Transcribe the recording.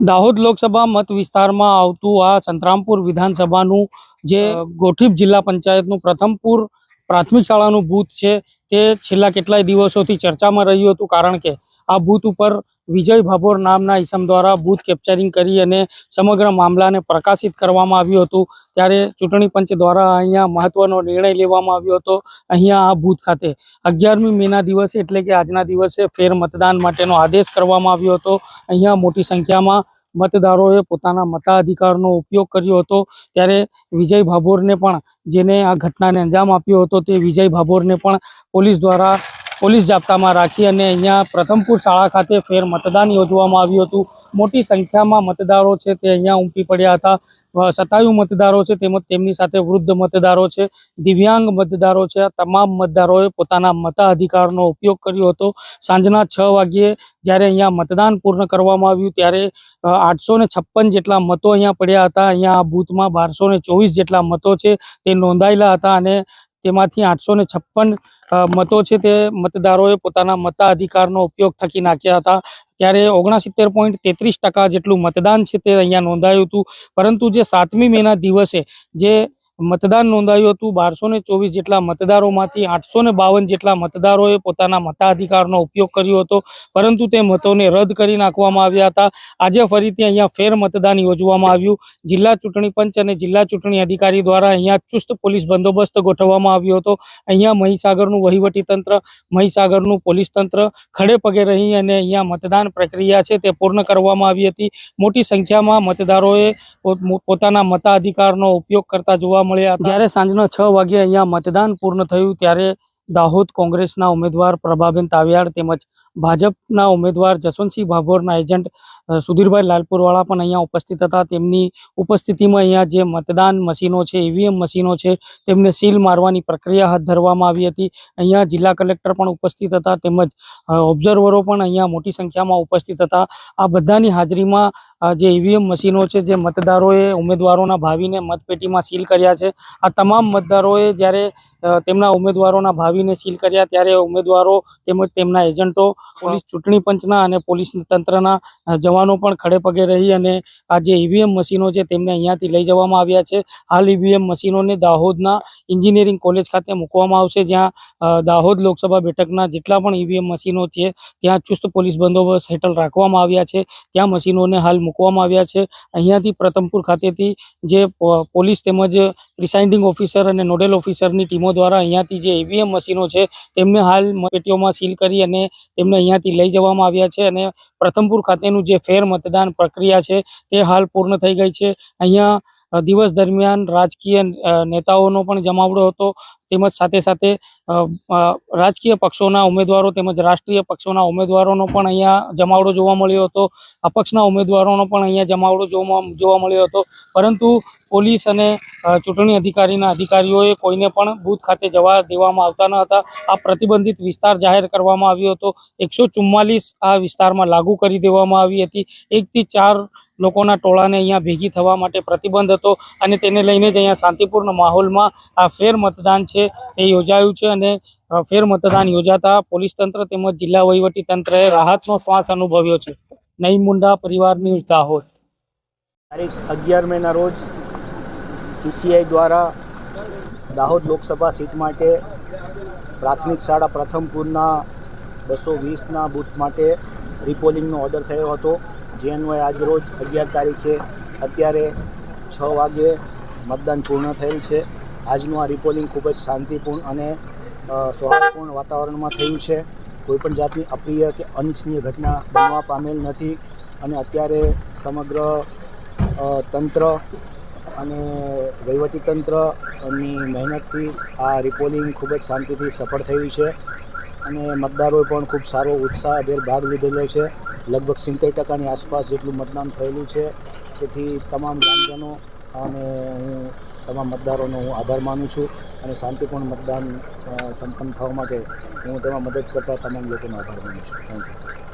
દાહોદ લોકસભા મત વિસ્તારમાં આવતું આ સંતરામપુર વિધાનસભાનું જે ગોઠીપ જિલ્લા પંચાયતનું પ્રથમપુર પ્રાથમિક શાળાનું બૂથ છે, તે છેલ્લા કેટલાય દિવસોથી ચર્ચામાં રહ્યું હતું કારણ કે આ બૂથ ઉપર વિજય ભાભોર નામના ઈસમ દ્વારા બૂથ કેપ્ચરિંગ કરી અને સમગ્ર મામલાને પ્રકાશિત કરવામાં આવ્યું હતું. ત્યારે ચૂંટણી પંચ દ્વારા અહીંયા મહત્વનો નિર્ણય લેવામાં આવ્યો હતો. અહીંયા આ બૂથ ખાતે અગિયારમી મેના દિવસે એટલે કે આજના દિવસે ફેર મતદાન માટેનો આદેશ કરવામાં આવ્યો હતો. અહીંયા મોટી સંખ્યામાં મતદારોએ પોતાના મતાધિકારનો ઉપયોગ કર્યો હતો. ત્યારે વિજય ભાભોરને પણ જેને આ ઘટનાને અંજામ આપ્યો હતો તે વિજય ભાભોરને પણ પોલીસ દ્વારા પોલીસ જાપ્તામાં રાખી અને અહીંયા પ્રથમપુર શાળા ખાતે ફેર મતદાન યોજવામાં આવ્યું હતું. મોટી સંખ્યામાં મતદારો છે તે અહીંયા ઉમટી પડ્યા હતા. સતાયુ મતદારો છે તેમજ તેમની સાથે વૃદ્ધ મતદારો છે. દિવ્યાંગ મતદારો છે. તમામ મતદારોએ પોતાના મતાધિકારનો ઉપયોગ કર્યો હતો. સાંજના છ વાગ્યે જ્યારે અહીંયા મતદાન પૂર્ણ કરવામાં આવ્યું ત્યારે આઠસો જેટલા મતો અહીંયા પડ્યા હતા. અહીંયા આ બૂથમાં બારસો જેટલા મતો છે તે નોંધાયેલા હતા અને તેમાંથી આઠસો મતો છે તે મતદારોએ પોતાના મતાધિકારનો ઉપયોગ થકી નાખ્યા હતા. ત્યારે ઓગણસિત્તેર પોઈન્ટ તેત્રીસ ટકા જેટલું મતદાન છે તે અહીંયા નોંધાયું હતું. પરંતુ જે સાતમી મેના દિવસે જે મતદાન નોંધાયું હતું. બારસો ને ચોવીસ જેટલા મતદારોમાંથી આઠસો ને બાવન જેટલા મતદારોએ પોતાના મતાધિકારનો ઉપયોગ કર્યો હતો. પરંતુ તે મતોને રદ કરી નાખવામાં આવ્યા હતા. આજે ફરીથી અહીંયા ફેર મતદાન યોજવામાં આવ્યું. જિલ્લા ચૂંટણી પંચ અને જિલ્લા ચૂંટણી અધિકારી દ્વારા અહીંયા ચુસ્ત પોલીસ બંદોબસ્ત ગોઠવવામાં આવ્યો હતો. અહીંયા મહીસાગરનું વહીવટી તંત્ર, મહીસાગરનું પોલીસ તંત્ર, ખડે પગે રહી અને અહીંયા મતદાન પ્રક્રિયા છે તે પૂર્ણ કરવામાં આવી હતી. મોટી સંખ્યામાં મતદારોએ પોતાના મતાધિકારનો ઉપયોગ કરતા જોવા મળ્યા. જ્યારે સાંજના છ વાગે અહીંયા મતદાન પૂર્ણ થયું ત્યારે દાહોદ કોંગ્રેસના ઉમેદવાર પ્રભાબેન તાવિયાડ તેમજ ભાજપના ઉમેદવાર જસવંતસિંહ ભાભોરના એજન્ટ સુધીરભાઈ લાલપુરવાળા પણ અહીંયા ઉપસ્થિત હતા. તેમની ઉપસ્થિતિમાં અહીંયા જે મતદાન મશીનો છે, ઈવીએમ મશીનો છે, તેમને સીલ મારવાની પ્રક્રિયા હાથ ધરવામાં આવી હતી. અહીંયા જિલ્લા કલેક્ટર પણ ઉપસ્થિત હતા તેમજ ઓબ્ઝર્વરો પણ અહીંયા મોટી સંખ્યામાં ઉપસ્થિત હતા. આ બધાની હાજરીમાં જે ઈવીએમ મશીનો છે, જે મતદારોએ ઉમેદવારોના ભાવિને મતપેટીમાં સીલ કર્યા છે. આ તમામ મતદારોએ જ્યારે તેમના ઉમેદવારોના ભાવિને સીલ કર્યા ત્યારે ઉમેદવારો તેમજ તેમના એજન્ટો, પોલીસ ચૂંટણી પંચના અને પોલીસ તંત્રના જવાનો પણ ખડે પગે રહી અને આ જે ઈવીએમ મશીનો છે તેમને અહીંયાથી લઈ જવામાં આવ્યા છે. હાલ ઈવીએમ મશીનોને દાહોદના એન્જિનિયરિંગ કોલેજ ખાતે મૂકવામાં આવશે, જ્યાં દાહોદ લોકસભા બેઠકના જેટલા પણ ઈવીએમ મશીનો છે, ત્યાં ચુસ્ત પોલીસ બંદોબસ્ત હેઠળ રાખવામાં આવ્યા છે. ત્યાં મશીનોને હાલ મૂકવામાં આવ્યા છે. અહીંયાથી પ્રથમપુર ખાતેથી જે પોલીસ તેમજ પ્રિસાઇડિંગ ઓફિસર અને નોડલ ઓફિસરની ટીમો દ્વારા અહીંયાથી જે ઈવીએમ મશીનો છે, તેમને હાલ પેટીઓમાં સીલ કરી અને તેમને અહીંયાથી લઈ જવામાં આવ્યા છે અને પ્રથમપુર ખાતેનું જે ફેર મતદાન પ્રક્રિયા છે, તે હાલ પૂર્ણ થઈ ગઈ છે. અહીંયા દિવસ દરમિયાન રાજકીય નેતાઓનો પણ જમાવડો હતો. તેમજ સાથે સાથે રાજકીય પક્ષોના ઉમેદવારો તેમજ રાષ્ટ્રીય પક્ષોના ઉમેદવારોનો પણ અહીંયા જમાવડો જોવા મળ્યો હતો. અપક્ષના ઉમેદવારોનો પણ અહીંયા જમાવડો જોવા મળ્યો હતો. પરંતુ પોલીસ અને ચૂંટણી અધિકારીના અધિકારીઓએ કોઈને પણ બૂથ ખાતે જવા દેવામાં આવતા ન હતા. આ પ્રતિબંધિત વિસ્તાર જાહેર કરવામાં આવ્યો હતો. એકસો આ વિસ્તારમાં લાગુ કરી દેવામાં આવી હતી. એકથી ચાર લોકોના ટોળાને અહીંયા ભેગી થવા માટે પ્રતિબંધ હતો અને તેને લઈને જ અહીંયા શાંતિપૂર્ણ માહોલમાં આ ફેર મતદાન છે. તે યોજાયું છે અને ફેર યોજાતા પોલીસ તંત્ર તેમજ જિલ્લા વહીવટી રાહતનો શ્વાસ અનુભવ્યો છે. નઈમ મુંડા પરિવાર ન્યૂઝ દાહોદ. તારીખ અગિયાર મેના રોજ ટીસીઆઈ દ્વારા દાહોદ લોકસભા સીટ માટે પ્રાથમિક શાળા પ્રથમપુરના બસો વીસના બૂથ માટે રિપોલિંગનો ઓર્ડર થયો હતો. જે અન્વયે આજ રોજ અગિયાર તારીખે અત્યારે છ વાગે મતદાન પૂર્ણ થયેલ છે. આજનું આ રિપોલિંગ ખૂબ જ શાંતિપૂર્ણ અને સૌહાર્દપૂર્ણ વાતાવરણમાં થયું છે. કોઈપણ જાતની અપ્રિય કે અનિચ્છનીય ઘટના બનવા પામેલ નથી અને અત્યારે સમગ્ર તંત્ર અને વહીવટી તંત્રની મહેનતથી આ રિપોલિંગ ખૂબ જ શાંતિથી સફળ થયું છે અને મતદારોએ પણ ખૂબ સારો ઉત્સાહભેર ભાગ લીધેલો છે. લગભગ સિત્તેર ટકાની આસપાસ જેટલું મતદાન થયેલું છે. તેથી તમામ ગ્રામજનો અને હું તમામ મતદારોનો હું આભાર માનું છું અને શાંતિપૂર્ણ મતદાન સંપન્ન થવા માટે હું તેમાં મદદ કરતા તમામ લોકોનો આભાર માનું છું. Thank you